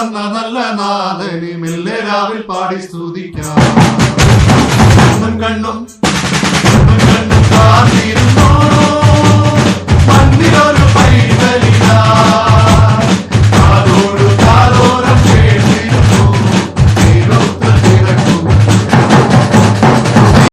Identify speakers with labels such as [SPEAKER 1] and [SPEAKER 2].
[SPEAKER 1] തന്ന നല്ല നാഥനി മെല്ലെ രാവിൽ പാടി സ്തുതിക്കാം. കണ്ണും